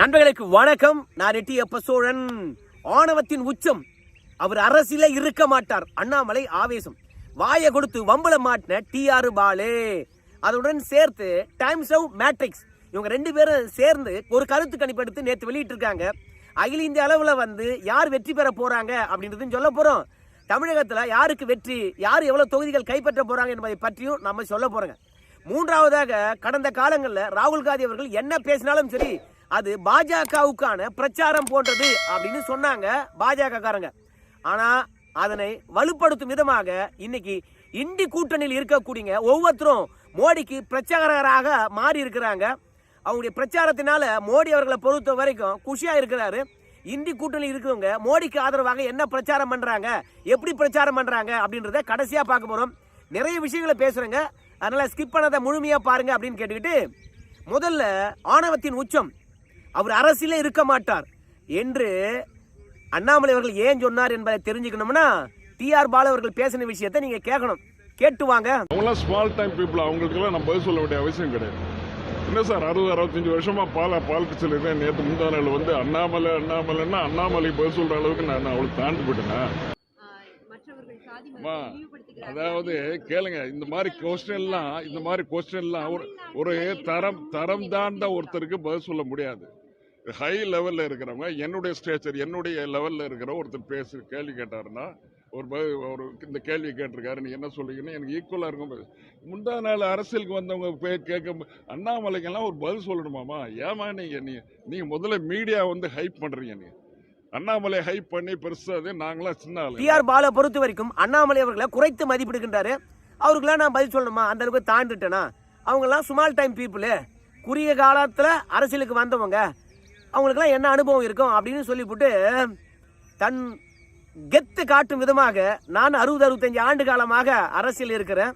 நண்பர்களுக்கு வணக்கம். நான் ரெட்டி எப்ப சோழன்? ஆணவத்தின் உச்சம். அவர் அரசியல இருக்க மாட்டார். அண்ணாமலை ஆவேசம். வாயை கொடுத்து வம்பள மாட்டின டிஆர் பாலே. அதனுடன் சேர்த்து டைம்ஸ் ஆஃப் மேட்ரிக்ஸ். இவங்க ரெண்டு பேரும் சேர்ந்து ஒரு கருத்து கணிப்பு எடுத்து நேற்று வெளியிட்டு இருக்காங்க அகில இந்திய அளவில் வந்து யார் வெற்றி பெற போறாங்க அப்படின்றதுன்னு சொல்ல போறோம். தமிழகத்தில் யாருக்கு வெற்றி யார் எவ்வளோ தொகுதிகள் கைப்பற்ற போறாங்க என்பதை பற்றியும் நம்ம சொல்ல போறோங்க. மூன்றாவதாக கடந்த காலங்களில் ராகுல் காந்தி அவர்கள் என்ன பேசினாலும் சரி அது பாஜகவுக்கான பிரச்சாரம் போன்றது அப்படின்னு சொன்னாங்க பாஜக காரங்க ஆனா அதனை வலுப்படுத்தும் விதமாக இன்னைக்கு இந்தி கூட்டணியில் இருக்கக்கூடிய ஒவ்வொருத்தரும் மோடிக்கு பிரச்சாரகராக மாறி இருக்கிறாங்க அவங்களுடைய பிரச்சாரத்தினால மோடி அவர்களை பொறுத்த வரைக்கும் குஷியா இருக்கிறாரு. இந்தி கூட்டணி இருக்கிறவங்க மோடிக்கு ஆதரவாக என்ன பிரச்சாரம் பண்றாங்க எப்படி பிரச்சாரம் பண்றாங்க அப்படின்றத கடைசியா பார்க்க போறோம். நிறைய விஷயங்களை பேசுறேங்க. அதனால ஸ்கிப் பண்ணதை முழுமையா பாருங்க அப்படின்னு கேட்டுக்கிட்டு முதல்ல ஆணவத்தின் உச்சம். அவர் அரசியலே இருக்க மாட்டார் என்று அண்ணாமலை அவர்கள் ஏன் சொன்னார் என்பதை தெரிஞ்சுக்கணும்னா டிஆர் பாலு அவர்கள் பேசின விஷயத்தை நீங்க கேட்கணும். கேட்டு வாங்க. அவங்களாம் ஸ்மால் டைம் பீப்புள் அவங்களுக்கெல்லாம் நம்ம பதில் சொல்ல வேண்டிய அவசியம் கிடையாது. என்ன சார் அறுபது அறுபத்தஞ்சு வருஷமா பால பாலிடிக்ஸில் இருக்கேன் நேற்று முந்தா நாள் வந்து அண்ணாமலை அண்ணாமலைன்னா அண்ணாமலை பதில் சொல்ற அளவுக்கு நான் அவளுக்கு தாண்டி போயிட்டேனா. அதாவது கேளுங்க இந்த மாதிரி கொஸ்டின் எல்லாம் இந்த மாதிரி கொஸ்டின் எல்லாம் ஒரு ஒரு தரம் தரம் தாண்ட ஒருத்தருக்கு பதில் சொல்ல முடியாது. ஹை லெவலில் இருக்கிறவங்க என்னுடைய ஸ்டேச்சர் என்னுடைய லெவலில் இருக்கிற ஒருத்தர் பேசு கேள்வி கேட்டாருன்னா ஒரு ஒரு இந்த கேள்வி கேட்டிருக்காரு நீ என்ன சொல்றீங்கன்னு எனக்கு ஈக்குவலாக இருக்கும். முந்தா நாள் அரசியலுக்கு வந்தவங்க பே- கேட்க அண்ணாமலைக்கெல்லாம் ஒரு பதில் சொல்லணுமாமா? ஏமா நீங்கள் நீ நீங்கள் முதல்ல மீடியா வந்து ஹைப் பண்ணுறீங்க நீ. அண்ணாமலை ஹைப் பண்ணி பெருசாது நாங்களாம் சின்ன ஆளு. டிஆர் பாலை பொறுத்த வரைக்கும் அண்ணாமலை அவர்களை குறைத்து மதிப்பிடுகின்றாரு. அவருக்கெல்லாம் நான் பதில் சொல்லணுமா? அந்த அளவுக்கு தாண்டிட்டேனா அவங்கெல்லாம் ஸ்மால் டைம் பீப்புளு குறுகிய காலத்தில் அரசியலுக்கு வந்தவங்க அவங்களுக்கெல்லாம் என்ன அனுபவம் இருக்கும் அப்படின்னு சொல்லிவிட்டு தன் கெத்து காட்டும் விதமாக நான் அறுபது அறுபத்தஞ்சு ஆண்டு காலமாக அரசியல் இருக்கிறேன்.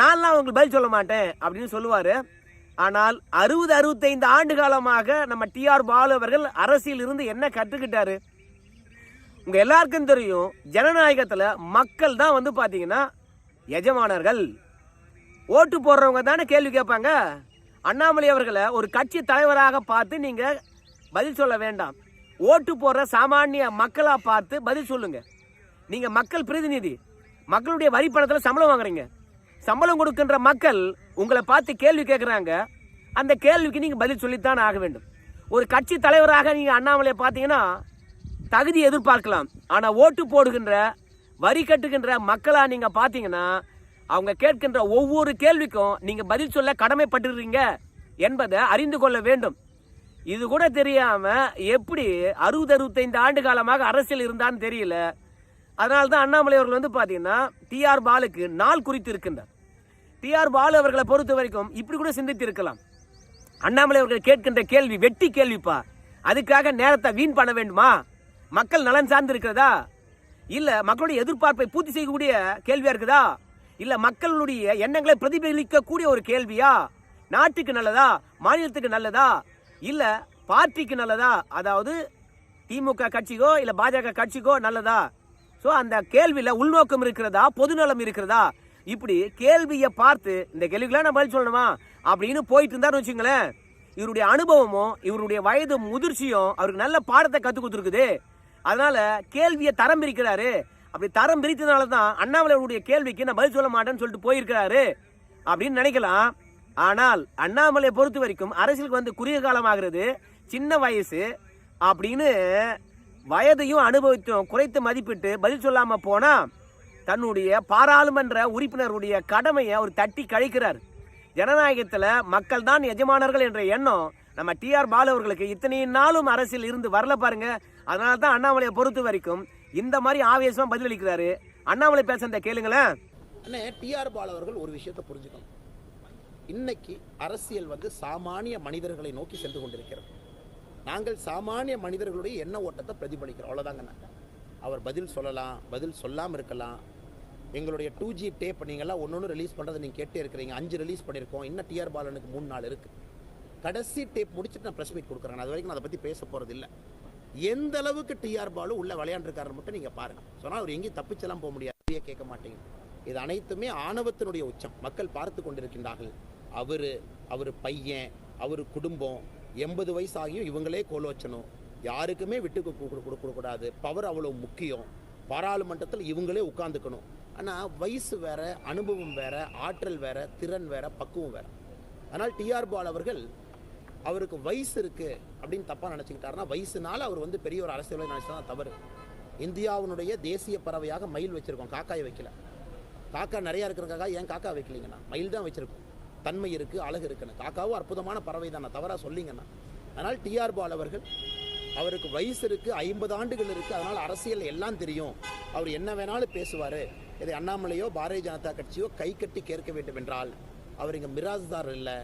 நான்லாம் அவங்களுக்கு பதில் சொல்ல மாட்டேன் அப்படின்னு சொல்லுவார். ஆனால் அறுபது அறுபத்தைந்து ஆண்டு காலமாக நம்ம டிஆர் பாலு அவர்கள் அரசியல் இருந்து என்ன கற்றுக்கிட்டாரு? உங்கள் எல்லாருக்கும் தெரியும் ஜனநாயகத்தில் மக்கள் தான் வந்து பார்த்தீங்கன்னா எஜமானர்கள். ஓட்டு போடுறவங்க தானே கேள்வி கேட்பாங்க. அண்ணாமலை அவர்களை ஒரு கட்சி தலைவராக பார்த்து நீங்கள் பதில் சொல்ல வேண்டாம். ஓட்டு போடுற சாமானிய மக்களாக பார்த்து பதில் சொல்லுங்க. நீங்கள் மக்கள் பிரதிநிதி. மக்களுடைய வரி பணத்தில் சம்பளம் வாங்குறீங்க. சம்பளம் கொடுக்கின்ற மக்கள் உங்களை பார்த்து கேள்வி கேட்குறாங்க அந்த கேள்விக்கு நீங்கள் பதில் சொல்லித்தான் ஆக வேண்டும். ஒரு கட்சி தலைவராக நீங்கள் அண்ணாமலையை பார்த்தீங்கன்னா தகுதி எதிர்பார்க்கலாம். ஆனால் ஓட்டு போடுகின்ற வரி கட்டுகின்ற மக்களாக நீங்கள் பார்த்தீங்கன்னா அவங்க கேட்கின்ற ஒவ்வொரு கேள்விக்கும் நீங்கள் பதில் சொல்ல கடமைப்பட்டுறீங்க என்பதை அறிந்து கொள்ள வேண்டும். இது கூட தெரியாம எப்படி அறுபது அறுபத்தைந்து ஆண்டு காலமாக அரசியல் இருந்தான்னு தெரியல. அதனால தான் அண்ணாமலை அவர்கள் வந்து பார்த்தீங்கன்னா டிஆர் பாலுக்கு நாள் குறித்து இருக்கின்றார். டிஆர் பாலு அவர்களை பொறுத்த வரைக்கும் இப்படி கூட சிந்தித்து இருக்கலாம். அண்ணாமலை அவர்கள் கேட்கின்ற கேள்வி வெட்டி கேள்விப்பா. அதுக்காக நேரத்தை வீண் பண்ண வேண்டுமா? மக்கள் நலன் சார்ந்து இருக்கிறதா இல்லை மக்களுடைய எதிர்பார்ப்பை பூர்த்தி செய்யக்கூடிய கேள்வியா இருக்குதா? இல்லை மக்களுடைய எண்ணங்களை பிரதிபலிக்கக்கூடிய ஒரு கேள்வியா? நாட்டுக்கு நல்லதா? மாநிலத்துக்கு நல்லதா? இல்லை பார்ட்டிக்கு நல்லதா? அதாவது திமுக கட்சிக்கோ இல்லை பாஜக கட்சிக்கோ நல்லதா? ஸோ அந்த கேள்வியில் உள்நோக்கம் இருக்கிறதா? பொதுநலம் இருக்கிறதா? இப்படி கேள்வியை பார்த்து இந்த கேள்விக்கெல்லாம் நான் பதில் சொல்லணுமா? அப்படின்னு போயிட்டு இருந்தாருன்னு வச்சுங்களேன். இவருடைய அனுபவமும் இவருடைய வயது முதிர்ச்சியும் அவருக்கு நல்ல பாடத்தை கற்றுக் கொடுத்துருக்குது. அதனால கேள்வியை தரம் பிரிக்கிறாரு. அப்படி தரம் பிரித்ததுனால தான் அண்ணாமலை கேள்விக்கு நான் பதில் சொல்ல மாட்டேன்னு சொல்லிட்டு போயிருக்கிறாரு. அப்படின்னு நினைக்கலாம். ஆனால் அண்ணாமலையை பொறுத்த வரைக்கும் அரசியலுக்கு வந்து குறுகிய காலமாகிறது. சின்ன வயசு அப்படின்னு வயதையும் அனுபவத்தையும் குறைத்து மதிப்பிட்டு பதில் சொல்லாம போனா தன்னுடைய பாராளுமன்ற உறுப்பினருடைய கடமையை அவர் தட்டி கழிக்கிறார். ஜனநாயகத்தில் மக்கள் தான் எஜமானர்கள் என்ற எண்ணம் நம்ம டிஆர் பாலு அவர்களுக்கு இத்தனை நாளும் அரசியல் இருந்து வரல பாருங்க. அதனால தான் அண்ணாமலையை பொறுத்த வரைக்கும் இந்த மாதிரி ஆவேசமாக பதிலளிக்கிறாரு. அண்ணாமலை பேசுறத கேளுங்களேன். அண்ணே டிஆர் பாலு அவர்கள் ஒரு விஷயத்தை புரிஞ்சுக்கணும். இன்னைக்கு அரசியல் வந்து சாமானிய மனிதர்களை நோக்கி சென்று கொண்டிருக்கிறது. நாங்கள் சாமானிய மனிதர்களுடைய எண்ண ஓட்டத்தை பிரதிபலிக்கிறோம். அவ்வளோதாங்கண்ணா அவர் பதில் சொல்லலாம் பதில் சொல்லாமல் இருக்கலாம். எங்களுடைய டூ ஜி டேப் நீங்கள்லாம் ஒன்று ஒன்று ரிலீஸ் பண்ணுறது நீங்கள் கேட்டே இருக்கிறீங்க. அஞ்சு ரிலீஸ் பண்ணியிருக்கோம் இன்னும் டிஆர் பாலனுக்கு மூணு நாள் இருக்குது கடைசி டேப் முடிச்சுட்டு நான் ப்ரெஸ் மீட் கொடுக்குறேன் அது வரைக்கும் நான் அதை பற்றி பேச போகிறது இல்லை எந்த அளவுக்கு டிஆர் பாலு உள்ளே விளையாண்டுருக்காரு மட்டும் நீங்கள் பாருங்கள் சொன்னால் அவர் எங்கேயும் தப்பிச்செல்லாம் போக முடியாது. கேட்க மாட்டேங்குது இது அனைத்துமே ஆணவத்தினுடைய உச்சம். மக்கள் பார்த்து கொண்டிருக்கின்றார்கள். அவர் அவர் பையன் அவர் குடும்பம் எண்பது வயசு ஆகியும் இவங்களே கோல வச்சணும் யாருக்குமே விட்டு கொடுக்கக்கூடாது. பவர் அவ்வளோ முக்கியம். பாராளுமன்றத்தில் இவங்களே உட்காந்துக்கணும் ஆனால் வயசு வேறு அனுபவம் வேறு ஆற்றல் வேறு திறன் வேறு பக்குவம் வேறு. அதனால் டிஆர் பால் அவர்கள் அவருக்கு வயசு இருக்குது அப்படின்னு தப்பாக நினச்சிக்கிட்டாருன்னா வயசுனால அவர் வந்து பெரிய ஒரு அரசியலை நினைச்சா தவறு. இந்தியாவினுடைய தேசிய பறவையாக மயில் வச்சிருக்கோம். காக்காயை வைக்கல. காக்கா நிறையா இருக்கிறக்காக ஏன் காக்கா வைக்கலிங்கண்ணா மயில் தான் வச்சுருக்கோம். தன்மை இருக்கு அழகு இருக்குன்னு. காக்காவும் அற்புதமான பறவை தானே. தவறாக சொல்லிங்கன்னா. அதனால் டிஆர் பால் அவர்கள் அவருக்கு வயசு இருக்குது ஐம்பது ஆண்டுகள் இருக்குது அதனால் அரசியல் எல்லாம் தெரியும். அவர் என்ன வேணாலும் பேசுவார். இதை அண்ணாமலையோ பாரதிய ஜனதா கட்சியோ கை கட்டி கேட்க வேண்டும் என்றால் அவர் இங்கே மிராஸ்தார் இல்லை.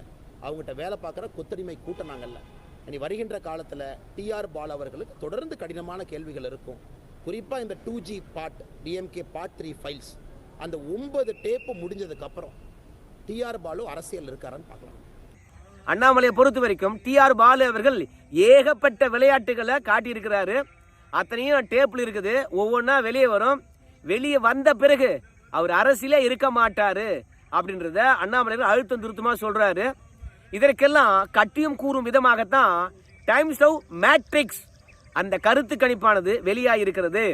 அவங்ககிட்ட வேலை பார்க்குற கொத்தடிமை கூட்டம் நாங்கள்ல இனி வருகின்ற காலத்தில் டிஆர் பால் அவர்களுக்கு தொடர்ந்து கடினமான கேள்விகள் இருக்கும். குறிப்பாக இந்த two G part DMK part three files. அந்த ஒன்பது டேப்பு முடிஞ்சதுக்கப்புறம் டிஆர் பாலு அரசியல் இருக்காரான்னு பார்க்கலாம். அண்ணாமலையை பொறுத்த வரைக்கும் டிஆர் பாலு அவர்கள் ஏகப்பட்ட விளையாட்டுகளை காட்டியிருக்கிறாரு. அத்தனையும் டேப்பில் இருக்குது. ஒவ்வொன்றா வெளியே வரும். வெளியே வந்த பிறகு அவர் அரசியலே இருக்க மாட்டார் அப்படின்றத அண்ணாமலையர் அழுத்தம் திருத்தமாக சொல்கிறாரு இதற்கெல்லாம் கட்டியும் கூறும் விதமாகத்தான் டைம்ஸ் ஆஃப் மேட்ரிக்ஸ் அந்த கருத்து கணிப்பானது வெளியாகிருக்கிறது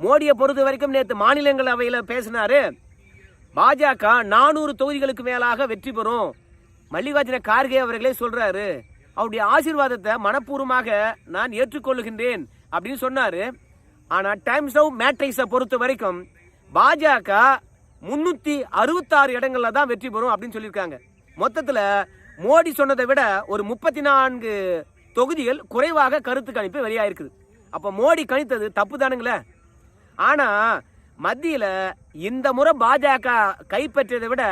மோடியை பொறுத்த வரைக்கும் நேற்று மாநிலங்களவையில் பேசினாரு. பாஜக நானூறு தொகுதிகளுக்கு மேலாக வெற்றி பெறும். மல்லிகார்ஜுன கார்கே அவர்களே சொல்றாரு அவருடைய ஆசீர்வாதத்தை மனப்பூர்வமாக நான் ஏற்றுக்கொள்ளுகின்றேன் அப்படின்னு சொன்னாரு. ஆனா டைம்ஸ் ஆஃப் மேட்ரிக்ஸை பொறுத்த வரைக்கும் பாஜக முன்னூத்தி அறுபத்தாறு இடங்கள்ல தான் வெற்றி பெறும் அப்படின்னு சொல்லியிருக்காங்க. மொத்தத்துல மோடி சொன்னதை விட ஒரு முப்பத்தி நான்கு தொகுதிகள் குறைவாக கருத்து கணிப்பு வெளியாயிருக்குது. அப்ப மோடி கணித்தது தப்பு தானுங்களே. ஆனா மத்தியில் இந்த முறை பாஜக கைப்பற்றியதை விட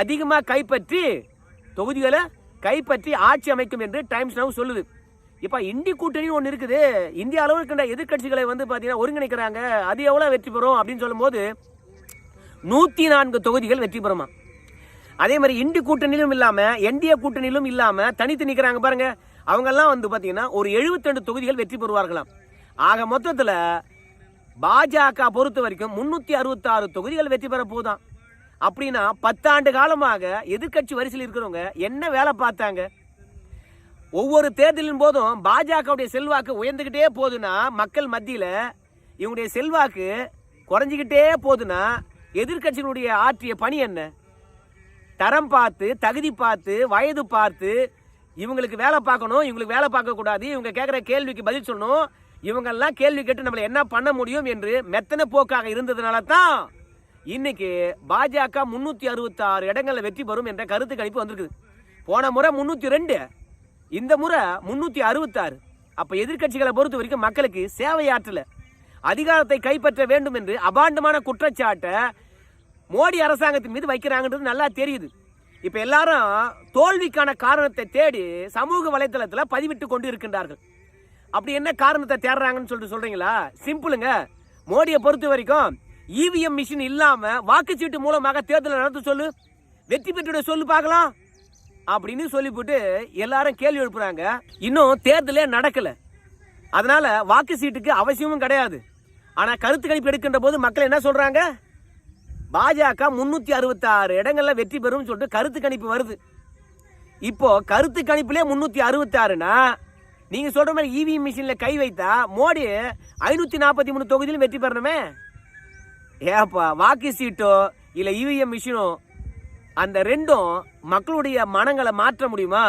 அதிகமாக கைப்பற்றி தொகுதிகளை கைப்பற்றி ஆட்சி அமைக்கும் என்று டைம்ஸ் நவ் சொல்லுது. இப்போ இந்தி கூட்டணி ஒன்று இருக்குது. இந்திய அளவில் இருக்கின்ற எதிர்க்கட்சிகளை வந்து பார்த்தீங்கன்னா ஒருங்கிணைக்கிறாங்க. அது எவ்வளோ வெற்றி பெறும் அப்படின்னு சொல்லும்போது நூற்றி நான்கு தொகுதிகள் வெற்றி பெறுமா? அதே மாதிரி இந்தி கூட்டணியிலும் இல்லாமல் என்டிஏ கூட்டணியிலும் இல்லாமல் தனித்து நிற்கிறாங்க பாருங்க. அவங்கெல்லாம் வந்து பார்த்தீங்கன்னா ஒரு 72 தொகுதிகள் வெற்றி பெறுவார்களாம். ஆக மொத்தத்தில் பாஜக பொறுத்த வரைக்கும் முன்னூத்தி அறுபத்தாறு தொகுதிகள் வெற்றி பெற போதாம். அப்படின்னா பத்தாண்டு காலமாக எதிர்க்கட்சி வரிசையில் இருக்கிறவங்க என்ன வேலை பார்த்தாங்க? ஒவ்வொரு தேர்தலின் போதும் பாஜகவுடைய செல்வாக்கு உயர்ந்துகிட்டே போகுதுன்னா மக்கள் மத்தியில் இவங்களுடைய செல்வாக்கு குறைஞ்சிக்கிட்டே போகுதுன்னா எதிர்க்கட்சியினுடைய ஆற்றிய பணி என்ன? தரம் பார்த்து தகுதி பார்த்து வயது பார்த்து இவங்களுக்கு வேலை பார்க்கணும் இவங்களுக்கு வேலை பார்க்கக்கூடாது இவங்க கேட்குற கேள்விக்கு பதில் சொல்லணும் இவங்கெல்லாம் கேள்வி கேட்டு நம்மளை என்ன பண்ண முடியும் என்று மெத்தன போக்காக இருந்ததுனால தான் இன்னைக்கு பாஜக முன்னூற்றி அறுபத்தாறு இடங்களில் வெற்றி பெறும் என்ற கருத்து கணிப்பு வந்திருக்குது. போன முறை முன்னூற்றி ரெண்டு இந்த முறை முன்னூற்றி அறுபத்தாறு. அப்போ எதிர்க்கட்சிகளை பொறுத்த வரைக்கும் மக்களுக்கு சேவையாற்றல. அதிகாரத்தை கைப்பற்ற வேண்டும் என்று அபாண்டமான குற்றச்சாட்டை மோடி அரசாங்கத்தின் மீது வைக்கிறாங்கன்றது நல்லா தெரியுது. இப்போ எல்லாரும் தோல்விக்கான காரணத்தை தேடி சமூக வலைதளத்தில் பதிவிட்டு கொண்டு இருக்கின்றார்கள் அப்படி என்ன காரணத்தை தேடுறாங்கன்னு சொல்லிட்டு சொல்றீங்களா? சிம்பிளுங்க. மோடியை பொறுத்த வரைக்கும் இவிஎம் மிஷின் இல்லாம வாக்குச்சீட்டு மூலமாக தேர்தலை நடத்த சொல்லு. வெற்றி பெற்றுட சொல்லு பார்க்கலாம். அப்படின்னு சொல்லிவிட்டு எல்லாரும் கேள்வி எழுப்புறாங்க. இன்னும் தேர்தலே நடக்கல. அதனால வாக்கு சீட்டுக்கு அவசியமும் கிடையாது. ஆனா கருத்து கணிப்பு எடுக்கின்ற போது மக்கள் என்ன சொல்றாங்க? பாஜக முன்னூத்தி அறுபத்தாறு இடங்கள்ல வெற்றி பெறும் சொல்லிட்டு கருத்து கணிப்பு வருது. இப்போ கருத்து கணிப்பிலே முன்னூத்தி அறுபத்தாறுனா நீங்க சொல்ற மாதிரி இவிஎம் மிஷின்ல கை வைத்தா மோடி ஐநூத்தி நாற்பத்தி மூணு தொகுதியிலும் வெற்றி பெறணுமே? ஏப்பா வாக்கு சீட்டோ இல்ல இவிஎம் மிஷினோ அந்த ரெண்டும் மக்களுடைய மனங்களை மாற்ற முடியுமா?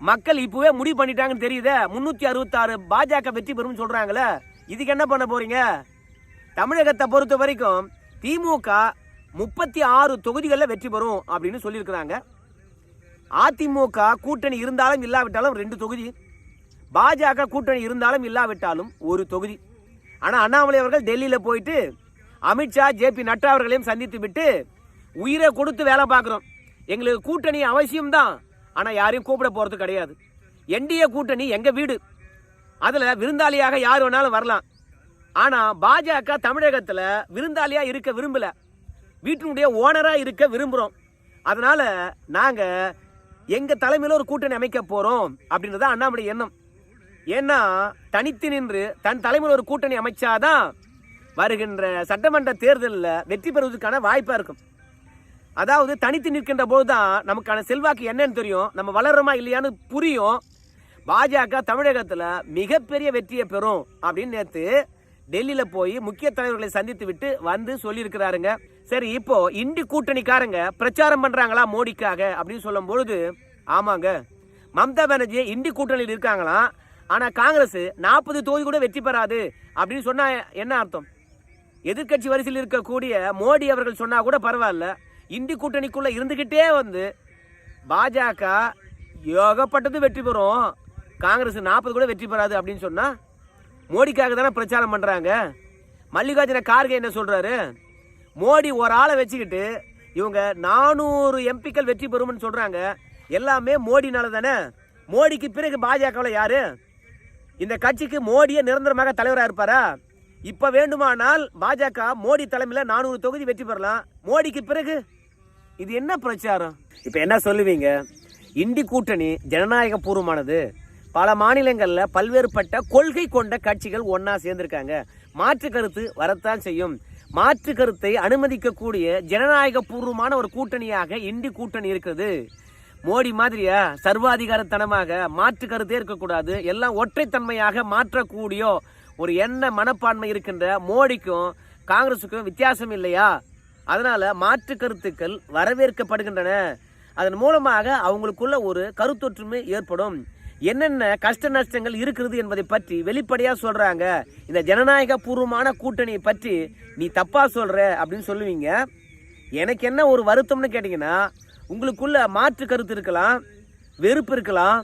மக்கள் இப்பவே முடிவு பண்ணிட்டாங்கன்னு தெரியுதே முன்னூத்தி அறுபத்தாறு பாஜக வெற்றி பெறும் சொல்றாங்களே இதுக்கு என்ன பண்ண போறீங்க? தமிழகத்தை பொறுத்த வரைக்கும் திமுக முப்பத்தி ஆறு தொகுதிகளில் வெற்றி பெறும் அப்படின்னு சொல்லியிருக்கிறாங்க. அதிமுக கூட்டணி இருந்தாலும் இல்லாவிட்டாலும் ரெண்டு தொகுதி பாஜக கூட்டணி இருந்தாலும் இல்லாவிட்டாலும் ஒரு தொகுதி. ஆனால் அண்ணாமலை அவர்கள் டெல்லியில் போயிட்டு அமித்ஷா ஜே பி நட்டா அவர்களையும் சந்தித்து விட்டு உயிரை கொடுத்து வேலை பார்க்குறோம். எங்களுக்கு கூட்டணி அவசியம்தான் ஆனால் யாரையும் கூப்பிட போகிறது கிடையாது. என்டிஏ கூட்டணி எங்கள் வீடு? அதில் விருந்தாளியாக யார் வேணாலும் வரலாம். ஆனால் பாஜக தமிழகத்தில் விருந்தாளியாக இருக்க விரும்பலை. வீட்டினுடைய ஓனராக இருக்க விரும்புகிறோம் அதனால் நாங்கள் எங்கள் தலைமையில் ஒரு கூட்டணி அமைக்க போகிறோம் அப்படின்றது அண்ணாமலை எண்ணம். ஏன்னா தனித்து நின்று தன் தலைமையில் ஒரு கூட்டணி அமைச்சாதான் வருகின்ற சட்டமன்ற தேர்தலில் வெற்றி பெறுவதற்கான வாய்ப்பாக இருக்கும். அதாவது தனித்து நிற்கின்ற போது தான் நமக்கான செல்வாக்கு என்னன்னு தெரியும். நம்ம வளர்றோமா இல்லையான்னு புரியும். பாஜக தமிழகத்தில் மிகப்பெரிய வெற்றியை பெறும் அப்படின்னு நேற்று டெல்லியில் போய் முக்கிய தலைவர்களை சந்தித்து விட்டு வந்து சொல்லியிருக்கிறாருங்க. சரி இப்போ இந்தி கூட்டணிக்காரங்க பிரச்சாரம் பண்ணுறாங்களா மோடிக்காக அப்படின்னு சொல்லும் பொழுது ஆமாங்க. மம்தா பானர்ஜி இந்தி கூட்டணியில் இருக்காங்களாம். ஆனால் காங்கிரஸ் நாற்பது தொகுதி கூட வெற்றி பெறாது அப்படின்னு சொன்னால் என்ன அர்த்தம்? எதிர்க்கட்சி வரிசையில் இருக்கக்கூடிய மோடி அவர்கள் சொன்னால் கூட பரவாயில்ல. இந்தி கூட்டணிக்குள்ளே இருந்துக்கிட்டே வந்து பாஜக ஏகப்பட்டது வெற்றி பெறும். காங்கிரஸ் நாற்பது கூட வெற்றி பெறாது அப்படின்னு சொன்னால் மோடிக்காக தானே பிரச்சாரம் பண்ணுறாங்க மல்லிகார்ஜுன கார்கே என்ன சொல்கிறாரு மோடி ஒரு ஆளை வச்சுக்கிட்டு இவங்க நானூறு எம்பிக்கள் வெற்றி பெறும்னு சொல்கிறாங்க எல்லாமே மோடினால தானே? மோடிக்கு பிறகு பாஜகவில் யாரு? இந்த கட்சிக்கு மோடியே நிரந்தரமாக தலைவராக இருப்பாரா? இப்போ வேண்டுமானால் பாஜக மோடி தலைமையில் நானூறு தொகுதி வெற்றி பெறலாம். மோடிக்கு பிறகு? இது என்ன பிரச்சாரம்? இப்போ என்ன சொல்லுவீங்க? இந்தி கூட்டணி ஜனநாயக பூர்வமானது பல மாநிலங்களில் பல்வேறுபட்ட கொள்கை கொண்ட கட்சிகள் ஒன்றா சேர்ந்திருக்காங்க. மாற்று கருத்து வரத்தான் செய்யும். மாற்று கருத்தை அனுமதிக்கக்கூடிய ஜனநாயக பூர்வமான ஒரு கூட்டணியாக இந்தி கூட்டணி இருக்குது மோடி மாதிரியா சர்வாதிகாரத்தனமாக மாற்று கருத்தே இருக்கக்கூடாது எல்லாம் ஒற்றைத்தன்மையாக மாற்றக்கூடிய ஒரு எண்ண மனப்பான்மை இருக்கின்ற மோடிக்கும் காங்கிரஸுக்கும் வித்தியாசம் இல்லையா? அதனால மாற்று கருத்துக்கள் வரவேற்கப்படுகின்றன. அதன் மூலமாக அவங்களுக்குள்ள ஒரு கருத்தொற்றுமை ஏற்படும். என்னென்ன கஷ்ட நஷ்டங்கள் இருக்கிறது என்பதை பற்றி வெளிப்படையா சொல்றாங்க. இந்த ஜனநாயக பூர்வமான கூட்டணியை பற்றி நீ தப்பா சொல்ற அப்படின்னு சொல்லுவீங்க. எனக்கு என்ன ஒரு வருத்தம்னு கேட்டீங்கன்னா உங்களுக்குள்ள மாற்று கருத்து இருக்கலாம் வெறுப்பு இருக்கலாம்.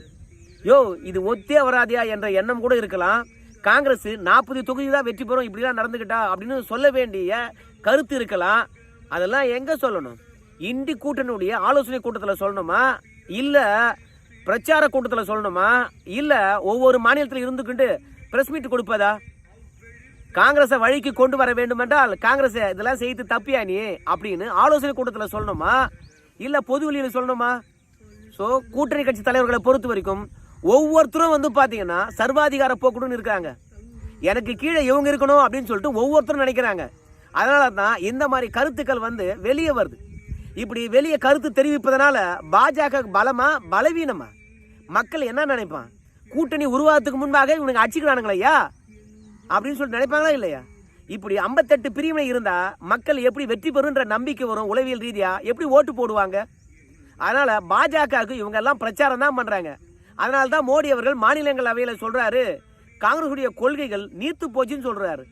யோ இது ஒத்தே வராதியா என்ற எண்ணம் கூட இருக்கலாம். காங்கிரஸ் நாற்பது தொகுதி தான் வெற்றி பெறும் இப்படிலாம் நடந்துக்கிட்டா அப்படின்னு சொல்ல வேண்டிய கருத்து இருக்கலாம். அதெல்லாம் எங்கே சொல்லணும்? இந்தி கூட்டணியுடைய ஆலோசனை கூட்டத்தில் சொல்லணுமா? இல்லை பிரச்சார கூட்டத்தில் சொல்லணுமா? இல்லை ஒவ்வொரு மாநிலத்தில் இருந்துக்கிட்டு பிரஸ் மீட் கொடுப்பதா? காங்கிரஸை வழிக்கு கொண்டு வர வேண்டுமென்றால் காங்கிரஸை இதெல்லாம் செய்து தப்பியா நீ? அப்படின்னு ஆலோசனை கூட்டத்தில் சொல்லணுமா? இல்ல பொது வெளியில் சொல்லணுமா? ஸோ கூட்டணி கட்சி தலைவர்களை பொறுத்த வரைக்கும் ஒவ்வொருத்தரும் வந்து பார்த்தீங்கன்னா சர்வாதிகார போக்குடன் இருக்காங்க எனக்கு கீழே இவங்க இருக்கணும் அப்படின்னு சொல்லிட்டு ஒவ்வொருத்தரும் நினைக்கிறாங்க. அதனால தான் இந்த மாதிரி கருத்துக்கள் வந்து வெளியே வருது. இப்படி வெளியே கருத்து தெரிவிப்பதனால பாஜக பலமா பலவீனமா? மக்கள் என்ன நினைப்பான்? கூட்டணி உருவாகிறதுக்கு முன்பாக இவனுக்கு அடிச்சுக்கிறானுங்களையா அப்படின்னு சொல்லிட்டு நினைப்பாங்களா இல்லையா? இப்படி ஐம்பத்தெட்டு பிரிவினை இருந்தால் மக்கள் எப்படி வெற்றி பெறுன்ற நம்பிக்கை வரும் உளவியல் ரீதியாக எப்படி ஓட்டு போடுவாங்க? அதனால் பாஜகவுக்கு இவங்க எல்லாம் பிரச்சாரம் தான் பண்ணுறாங்க அதனால தான் மோடி அவர்கள் மாநிலங்களவையில சொல்கிறாரு காங்கிரஸுடைய கொள்கைகள் நீர்த்து போச்சுன்னு சொல்கிறாரு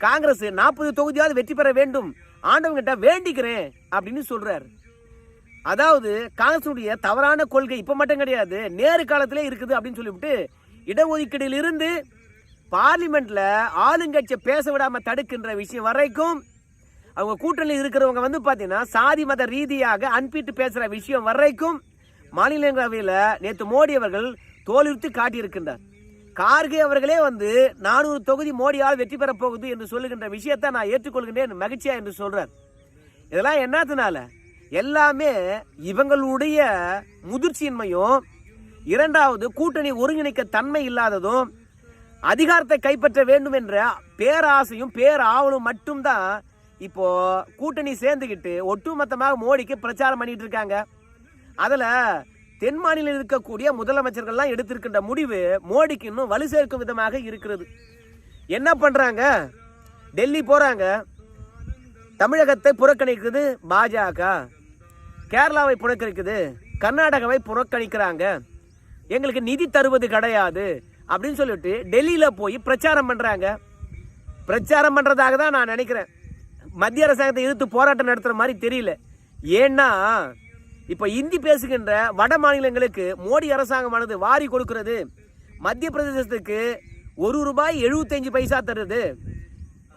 காங்கிரஸ் நாற்பது தொகுதியாவது வெற்றி பெற வேண்டும். ஆண்டவங்கிட்ட வேண்டிக்கிறேன் அப்படின்னு சொல்கிறாரு அதாவது காங்கிரஸுடைய தவறான கொள்கை இப்போ மட்டும் கிடையாது நேரு காலத்திலே இருக்குது அப்படின்னு சொல்லிவிட்டு இடஒதுக்கீட்டில் இருந்து பார்லிமெண்ட்ல ஆளுங்கட்சியை பேச விடாம தடுக்கின்ற விஷயம் வரைக்கும் அவங்க கூட்டணி இருக்கிறவங்க வந்து பார்த்தீங்கன்னா சாதி மத ரீதியாக அன்பிட்டு பேசுற விஷயம் வரைக்கும் மாநிலங்களவையில் நேற்று மோடி அவர்கள் தோலுறுத்து காட்டியிருக்கின்றார். கார்கே அவர்களே வந்து நானூறு தொகுதி மோடியால் வெற்றி பெறப் போகுது என்று சொல்லுகின்ற விஷயத்தை நான் ஏற்றுக்கொள்கின்றேன் மகிழ்ச்சியா என்று சொல்றார். இதெல்லாம் என்னத்தினால? எல்லாமே இவங்களுடைய முதிர்ச்சியின்மையும் இரண்டாவது கூட்டணி ஒருங்கிணைக்க தன்மை இல்லாததும் அதிகாரத்தை கைப்பற்ற வேண்டும் என்ற பேராசையும் பேராவலும் மட்டும்தான் இப்போ கூட்டணி சேர்ந்துக்கிட்டு ஒட்டுமொத்தமாக மோடிக்கு பிரச்சாரம் பண்ணிட்டு இருக்காங்க. அதில் தென் மாநிலம் இருக்கக்கூடிய முதலமைச்சர்கள்லாம் எடுத்திருக்கின்ற முடிவு மோடிக்கு இன்னும் வலு சேர்க்கும் விதமாக இருக்கிறது. என்ன பண்ணுறாங்க டெல்லி போகிறாங்க தமிழகத்தை புறக்கணிக்குது பாஜக. கேரளாவை புறக்கணிக்குது. கர்நாடகாவை புறக்கணிக்கிறாங்க. எங்களுக்கு நிதி தருவது கிடையாது. அப்படின்னு சொல்லிட்டு டெல்லியில் போய் பிரச்சாரம் பண்ணுறாங்க பிரச்சாரம் பண்ணுறதாக தான் நான் நினைக்கிறேன். மத்திய அரசாங்கத்தை எதிர்த்து போராட்டம் நடத்துகிற மாதிரி தெரியல. ஏன்னா இப்போ இந்தி பேசுகின்ற வட மாநிலங்களுக்கு மோடி அரசாங்கமானது வாரி கொடுக்கிறது. மத்திய பிரதேசத்துக்கு ஒரு ரூபாய் எழுபத்தஞ்சு பைசா தருது.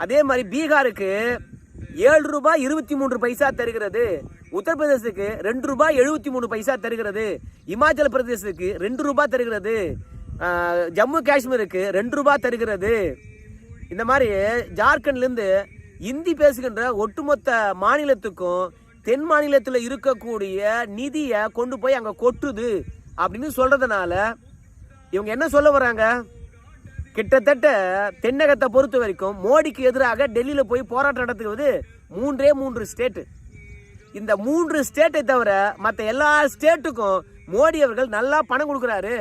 அதே மாதிரி பீகாருக்கு ஏழு ரூபாய் இருபத்தி மூன்று பைசா தருகிறது. உத்தரப்பிரதேசத்துக்கு ரெண்டு ரூபாய் எழுபத்தி மூணு பைசா தருகிறது. இமாச்சல பிரதேசத்துக்கு ரெண்டு ரூபாய் தருகிறது. ஜம்மு காஷ்மீருக்கு ரெண்டு ரூபா தருகிறது. இந்த மாதிரி ஜார்க்கண்ட்லேருந்து இந்தி பேசுகின்ற ஒட்டுமொத்த மாநிலத்துக்கும் தென் மாநிலத்தில் இருக்கக்கூடிய நிதியை கொண்டு போய் அங்கே கொட்டுது அப்படின்னு சொல்கிறதுனால இவங்க என்ன சொல்ல வராங்க கிட்டத்தட்ட தென்னகத்தை பொறுத்த வரைக்கும் மோடிக்கு எதிராக டெல்லியில் போய் போராட்டம் நடத்துவது மூன்றே மூன்று ஸ்டேட்டு இந்த மூன்று ஸ்டேட்டை தவிர மற்ற எல்லா ஸ்டேட்டுக்கும் மோடி அவர்கள் நல்லா பணம் கொடுக்குறாரு.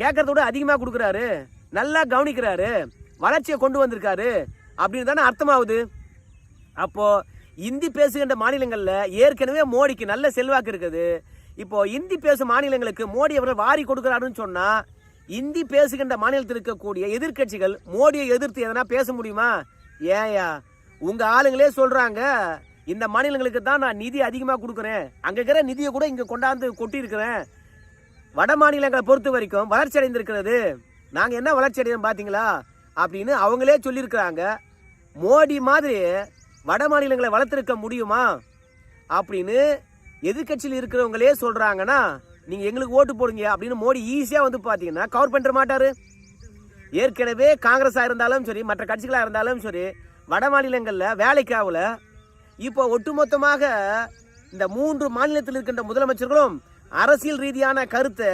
கேட்கறத விட அதிகமாக கொடுக்குறாரு. நல்லா கவனிக்கிறாரு. வளர்ச்சியை கொண்டு வந்திருக்காரு. அப்படின்னு தானே அர்த்தமாகுது. அப்போது இந்தி பேசுகின்ற மாநிலங்களில் ஏற்கனவே மோடிக்கு நல்ல செல்வாக்கு இருக்குது. இப்போது இந்தி பேசும் மாநிலங்களுக்கு மோடி அவர்கள் வாரி கொடுக்குறாருன்னு சொன்னால் இந்தி பேசுகின்ற மாநிலத்தில் இருக்கக்கூடிய எதிர்க்கட்சிகள் மோடியை எதிர்த்து எதனா பேச முடியுமா? ஏயா உங்கள் ஆளுங்களே சொல்கிறாங்க இந்த மாநிலங்களுக்கு தான் நான் நிதி அதிகமாக கொடுக்குறேன். அங்கே இருக்கிற நிதியை கூட இங்கே கொண்டாந்து கொட்டியிருக்கிறேன். வட மாநிலங்களை பொறுத்த வரைக்கும் வளர்ச்சி அடைந்திருக்கிறது. நாங்கள் என்ன வளர்ச்சி அடையோம் பார்த்தீங்களா அப்படின்னு அவங்களே சொல்லியிருக்கிறாங்க. மோடி மாதிரி வட மாநிலங்களை வளர்த்துருக்க முடியுமா? அப்படின்னு எதிர்க்கட்சியில் இருக்கிறவங்களே சொல்கிறாங்கன்னா நீங்கள் எங்களுக்கு ஓட்டு போடுங்க அப்படின்னு மோடி ஈஸியாக வந்து பார்த்தீங்கன்னா கவர் பண்ணிட மாட்டார். ஏற்கனவே காங்கிரஸாக இருந்தாலும் சரி மற்ற கட்சிகளாக இருந்தாலும் சரி வட மாநிலங்களில் வேலைக்கு ஆகல. இப்போ ஒட்டுமொத்தமாக இந்த மூன்று மாநிலத்தில் இருக்கின்ற முதலமைச்சர்களும் அரசியல் ரீதியான கருத்தை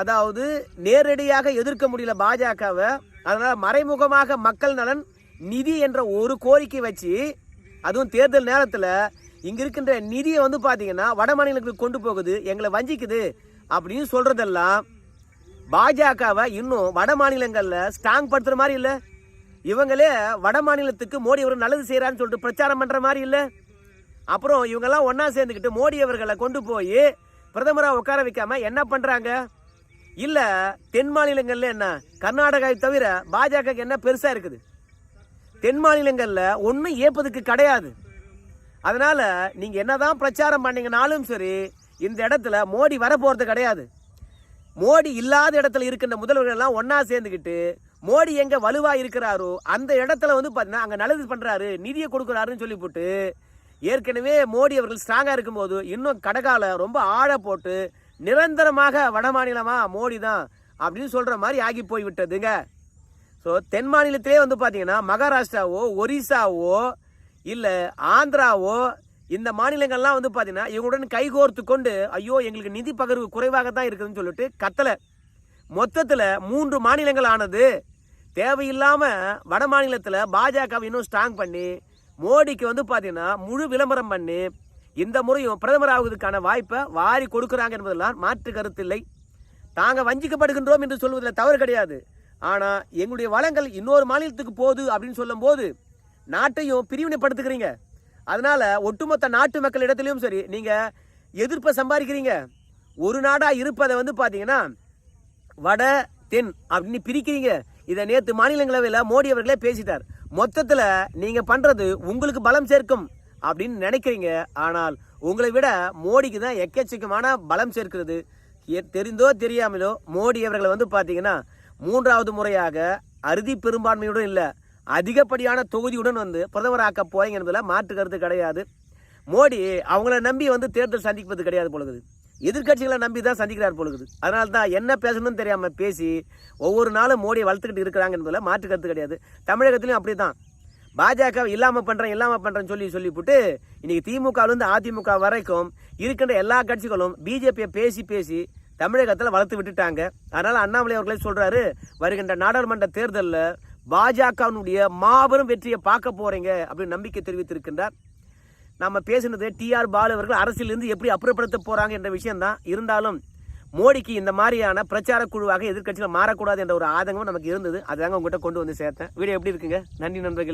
அதாவது நேரடியாக எதிர்க்க முடியல பாஜகவை அதனால் மறைமுகமாக மக்கள் நலன் நிதி என்ற ஒரு கோரிக்கை வச்சு அதுவும் தேர்தல் நேரத்தில் இங்கே இருக்கின்ற நிதியை வந்து பார்த்தீங்கன்னா வட மாநிலங்களுக்கு கொண்டு போகுது எங்களை வஞ்சிக்குது அப்படின்னு சொல்கிறதெல்லாம் பாஜகவை இன்னும் வட மாநிலங்களில் ஸ்ட்ராங் படுத்துகிற மாதிரி இல்லை. இவங்களே வட மாநிலத்துக்கு மோடி அவர் நல்லது செய்கிறான்னு சொல்லிட்டு பிரச்சாரம் பண்ணுற மாதிரி இல்லை. அப்புறம் இவங்கெல்லாம் ஒன்றா சேர்ந்துக்கிட்டு மோடி அவர்களை கொண்டு போய் பிரதமராக உட்கார வைக்காம என்ன பண்ணுறாங்க இல்லை தென் மாநிலங்களில் என்ன? கர்நாடகாவை தவிர பாஜக என்ன பெருசாக இருக்குது? தென் மாநிலங்களில் ஒன்றும் ஏற்பதுக்கு கிடையாது. அதனால் நீங்கள் என்ன என்னதான் பிரச்சாரம் பண்ணீங்கனாலும் சரி இந்த இடத்துல மோடி வரப்போகிறது கிடையாது. மோடி இல்லாத இடத்துல இருக்கின்ற முதல்வர்கள் எல்லாம் சேர்ந்துக்கிட்டு மோடி எங்கே வலுவாக இருக்கிறாரோ அந்த இடத்துல வந்து பார்த்தீங்கன்னா அங்கே நல்லது பண்ணுறாரு நிதியை கொடுக்குறாருன்னு சொல்லி போட்டு ஏற்கனவே மோடி அவர்கள் ஸ்ட்ராங்காக இருக்கும்போது இன்னும் கடகால ரொம்ப ஆழ போட்டு நிரந்தரமாக வட மாநிலமாக மோடி தான் அப்படின்னு சொல்கிற மாதிரி ஆகி போய் விட்டதுங்க ஸோ தென் மாநிலத்திலே வந்து பார்த்தீங்கன்னா மகாராஷ்டிராவோ ஒரிசாவோ இல்லை ஆந்திராவோ இந்த மாநிலங்கள்லாம் வந்து பார்த்தீங்கன்னா இவங்களுடன் கைகோர்த்து கொண்டு ஐயோ எங்களுக்கு நிதி பகிர்வு குறைவாக தான் இருக்குதுன்னு சொல்லிட்டு கத்தலை. மொத்தத்தில் மூன்று மாநிலங்கள் ஆனது தேவையில்லாமல் வட மாநிலத்தில் பாஜகவை இன்னும் ஸ்ட்ராங் பண்ணி மோடிக்கு வந்து பார்த்தீங்கன்னா முழு விளம்பரம் பண்ணி இந்த முறையும் பிரதமர் ஆகுவதற்கான வாய்ப்பை வாரி கொடுக்குறாங்க என்பதெல்லாம் மாற்று கருத்தில்லை. நாங்கள் வஞ்சிக்கப்படுகின்றோம் என்று சொல்வதில் தவறு கிடையாது. ஆனால் எங்களுடைய வளங்கள் இன்னொரு மாநிலத்துக்கு போகுது அப்படின்னு சொல்லும்போது நாட்டையும் பிரிவினைப்படுத்துகிறீங்க. அதனால் ஒட்டுமொத்த நாட்டு மக்கள் இடத்துலையும் சரி நீங்கள் எதிர்ப்பை சம்பாதிக்கிறீங்க. ஒரு நாடாக இருப்பதை வந்து பார்த்தீங்கன்னா வட தென் அப்படின்னு பிரிக்கிறீங்க. இதை நேற்று மாநிலங்களவையில் மோடி அவர்களே பேசிட்டார். மொத்தத்தில் நீங்கள் பண்ணுறது உங்களுக்கு பலம் சேர்க்கும் அப்படின்னு நினைக்கிறீங்க. ஆனால் உங்களை விட மோடிக்கு தான் எக்கச்சக்கமான பலம் சேர்க்கிறது. தெரிந்தோ தெரியாமலோ மோடி அவர்களை வந்து பார்த்தீங்கன்னா மூன்றாவது முறையாக அறுதி பெரும்பான்மையுடன் இல்லை அதிகப்படியான தொகுதியுடன் வந்து பிரதமராக்க ஆக்க என்பதில் மாற்று கருத்து கிடையாது. மோடி அவங்கள நம்பி வந்து தேர்தல் சந்திப்பது கிடையாது பொழுது எதிர்க்கட்சிகளை நம்பி தான் சந்திக்கிறார் பொழுது. அதனால தான் என்ன பேசணும்னு தெரியாமல் பேசி ஒவ்வொரு நாளும் மோடியை வளர்த்துக்கிட்டு இருக்கிறாங்க என்பதில் மாற்று கருத்து கிடையாது. தமிழகத்திலையும் அப்படி தான் பாஜக இல்லாமல் பண்ணுறேன் இல்லாமல் பண்ணுறேன்னு சொல்லி சொல்லிவிட்டு இன்றைக்கி திமுகல அதிமுக வரைக்கும் இருக்கின்ற எல்லா கட்சிகளும் பிஜேபியை பேசி பேசி தமிழகத்தில் வளர்த்து விட்டுட்டாங்க. அதனால் அண்ணாமலை அவர்களே சொல்கிறாரு வருகின்ற நாடாளுமன்ற தேர்தலில் பாஜகவினுடைய மாபெரும் வெற்றியை பார்க்க போகிறீங்க அப்படின்னு நம்பிக்கை தெரிவித்திருக்கின்றார். நம்ம பேசினது டிஆர் பாலு அவர்கள் அரசியலிருந்து எப்படி அப்புறப்படுத்த போகிறாங்க என்ற விஷயம்தான். இருந்தாலும் மோடிக்கு இந்த மாதிரியான பிரச்சார குழுவாக எதிர்கட்சியில் மாறக்கூடாது என்ற ஒரு ஆதங்கம் நமக்கு இருந்தது. அதாங்க உங்கள்கிட்ட கொண்டு வந்து சேர்த்தேன். வீடியோ எப்படி இருக்குங்க? நன்றி நண்பர்கள்.